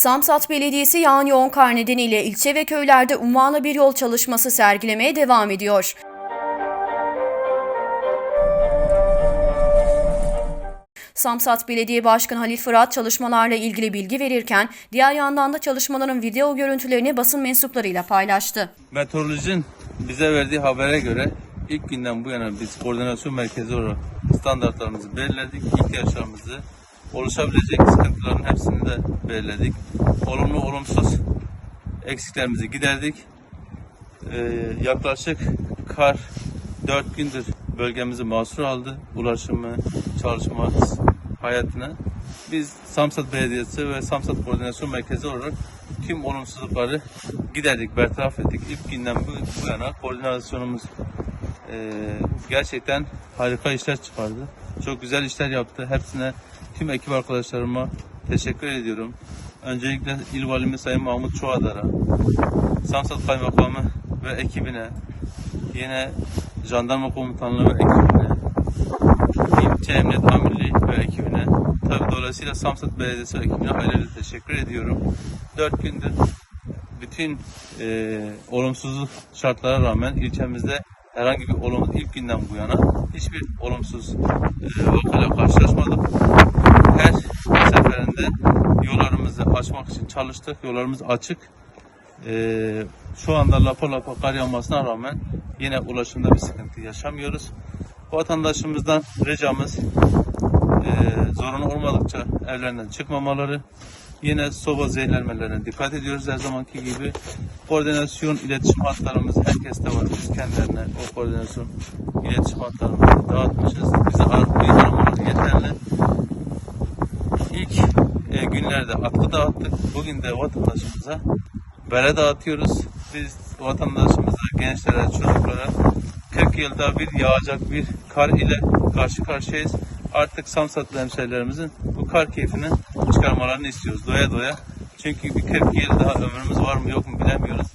Samsat Belediyesi yağan yoğun kar nedeniyle ilçe ve köylerde ummanlı bir yol çalışması sergilemeye devam ediyor. Samsat Belediye Başkanı Halil Fırat çalışmalarla ilgili bilgi verirken diğer yandan da çalışmaların video görüntülerini basın mensuplarıyla paylaştı. Meteorolojinin bize verdiği habere göre ilk günden bu yana biz koordinasyon merkezi olarak standartlarımızı belirledik. ihtiyaçlarımızı, oluşabilecek sıkıntıların hepsini de belirledik. Olumlu olumsuz eksiklerimizi giderdik. Ee, yaklaşık kar 4 gündür bölgemizi mahsur aldı. Ulaşımı, çalışma hayatına. Biz Samsat Belediyesi ve Samsat Koordinasyon Merkezi olarak tüm olumsuzlukları giderdik, bertaraf ettik. İlk günden bu, bu yana koordinasyonumuz eee, gerçekten harika işler çıkardı. Çok güzel işler yaptı. Hepsine tüm ekip arkadaşlarıma teşekkür ediyorum. Öncelikle İl Valimiz Sayın Mahmut Çoğadar'a, Samsat Kaymakamı ve ekibine, yine Jandarma Komutanlığı ve ekibine, İlçe Emniyet Amirliği ve ekibine, tabi dolayısıyla Samsat Belediyesi ve ekibine ayrıca teşekkür ediyorum. Dört gündür bütün e, olumsuzluk şartlara rağmen ilçemizde herhangi bir olumsuz ilk günden bu yana hiçbir olumsuz e, vakayla karşılaşmadık. Her seferinde yollarımızı açmak için çalıştık. Yollarımız açık. E, şu anda lapa lapa kar yağmasına rağmen yine ulaşımda bir sıkıntı yaşamıyoruz. Vatandaşımızdan ricamız e, zorunlu olmadıkça evlerinden çıkmamaları, yine soba zehirlenmelerine dikkat ediyoruz her zamanki gibi. Koordinasyon iletişim hatlarımız herkeste var. Biz kendilerine o koordinasyon iletişim hatlarımızı dağıtmışız. Bize ar- bir aramaları yeterli. İlk e, günlerde atkı dağıttık. Bugün de vatandaşımıza bere dağıtıyoruz. Biz vatandaşımıza, gençlere, çocuklara 40 yılda bir yağacak bir kar ile karşı karşıyayız. Artık Samsatlı hemşehrilerimizin bu kar keyfini çıkarmalarını istiyoruz doya doya. Çünkü bir 40 yıl daha ömrümüz var mı yok mu bilemiyoruz.